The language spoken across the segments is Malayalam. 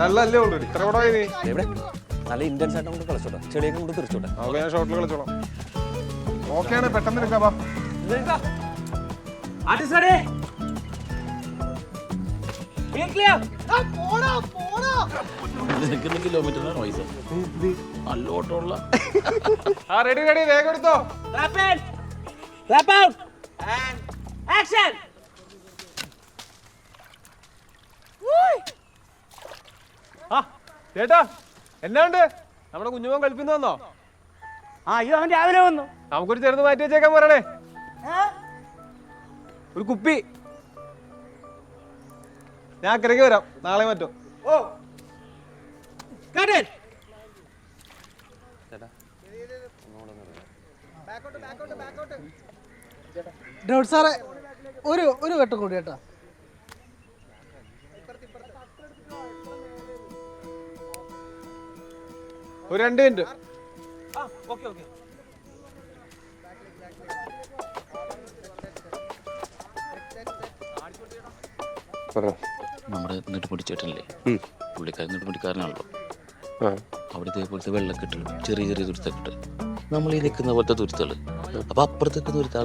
നല്ലല്ലേ ഉള്ളൂ. ഇത്ര കൂടെ നീ. എവിടെ? നല്ല ഇന്റൻസ് ആയിട്ട് കൊണ്ട് കളിച്ചോട്ടെ. ചെളിയൊക്കെ കൊണ്ട് തെറിച്ചോട്ടെ. നമുക്ക് ഞാൻ ഷോട്ടിൽ കളിച്ചോളാം. ഓക്കെയാണ് പെട്ടെന്ന് എടുക്കാം കിലോമീറ്ററിനാണ് പൈസ നല്ല ഓട്ടമുള്ള ആ റെഡി റെഡി വേഗം എടുത്തോ. Clap ചേട്ടാ എന്നാ ഉണ്ട്? നമ്മുടെ കുഞ്ഞുമോൻ കളിപ്പിന്ന് വന്നോ? ആ ഇത് അവൻ രാവിലെ വന്നു. നമുക്കൊരു ചെറുത് മാറ്റി വെച്ചേക്കാൻ പറയണേ ഒരു കുപ്പി. ഞാൻ അക്കരയ്ക്ക് വരാം. നാളെ മറ്റോ. ഓ! ഡോട്ട് സാറേ ഒരു ഒരു വെട്ടം കൂടി കേട്ടോ. ഒരു രണ്ട് മിനിറ്റ്. നമ്മുടെ നെട്ട് ചേട്ടനല്ലേ പുള്ളിക്കാരൻ നെടുമുടിക്കാരനാണല്ലോ അവിടെ ഇതേപോലത്തെ വെള്ളക്കെട്ട് ചെറിയ ചെറിയ തുരുത്തൊക്കെ നമ്മൾ ഈ നിൽക്കുന്ന പോലത്തെ തുരുത്തുകൾ. അപ്പൊ അപ്പുറത്തേക്ക് നിൽക്കുന്ന തുരുത്ത.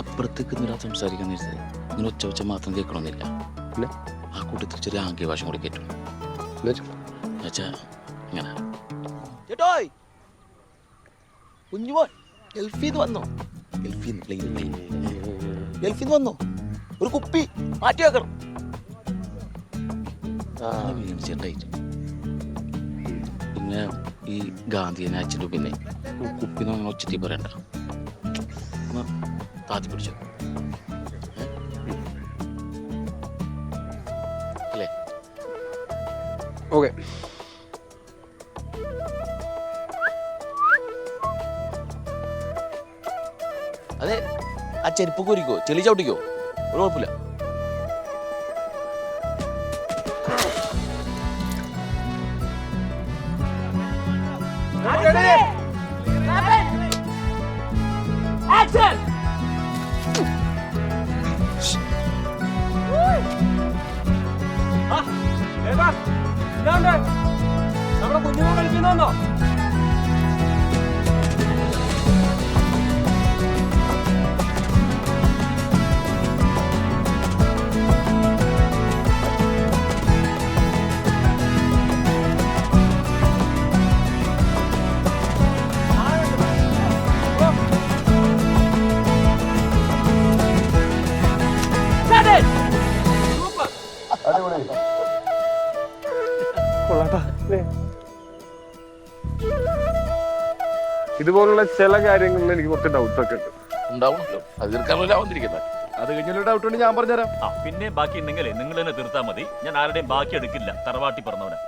അപ്പുറത്ത് നിൽക്കുന്ന സംസാരിക്കാൻ നേരത്തെ ഇങ്ങനെ ഒച്ച ഒച്ച മാത്രം കേൾക്കണമെന്നില്ല പിന്നെ? ആ കൂട്ടത്തിൽ ചെറിയ ആംഗ്യ ഭാഷ കൂടി കേട്ടു. എന്നുവെച്ചാ ഇങ്ങനെ. ചേട്ടോയ്! കുഞ്ഞുമോൻ ഗൾഫീന്ന് വന്നോ? ഗൾഫീന്ന് പ്ലെയിൻ പ്ലെയിൻ ഗൾഫീന്ന് വന്നോ? ഒരു കുപ്പി മാറ്റി വെക്കണം. പിന്നെ ഈ ഗാന്ധിയനെ അച്ഛന്റെ പിന്നെ കുപ്പിന്ന് ഒച്ചത്തി പറയണ്ട. താത്തി പിടിച്ചോ. ഓക്കെ. അതെ ആ ചെരുപ്പ് കുരിക്കോ? ചെളി ചവിട്ടിക്കോ? ഒരു കുഴപ്പമില്ല. Clap നമ്മുടെ കുഞ്ഞുങ്ങൾ കളിപ്പിന്ന് ഇതുപോലുള്ള ചില കാര്യങ്ങളിൽ എനിക്ക് കുറച്ച് ഡൗട്ട് ഒക്കെ ഉണ്ട്. ഉണ്ടാവണല്ലോ അത് തീർക്കാനല്ലോ വന്നിരിക്കുന്നത് അത് കഴിഞ്ഞൊരു ഡൗട്ട് ഉണ്ട് ഞാൻ പറഞ്ഞുതരാം. ആ പിന്നെ ബാക്കി ഉണ്ടെങ്കിൽ നിങ്ങൾ തന്നെ തീർത്താൽ മതി. ഞാൻ ആരുടെയും ബാക്കി എടുക്കില്ല. തറവാട്ടി പറഞ്ഞവനെ.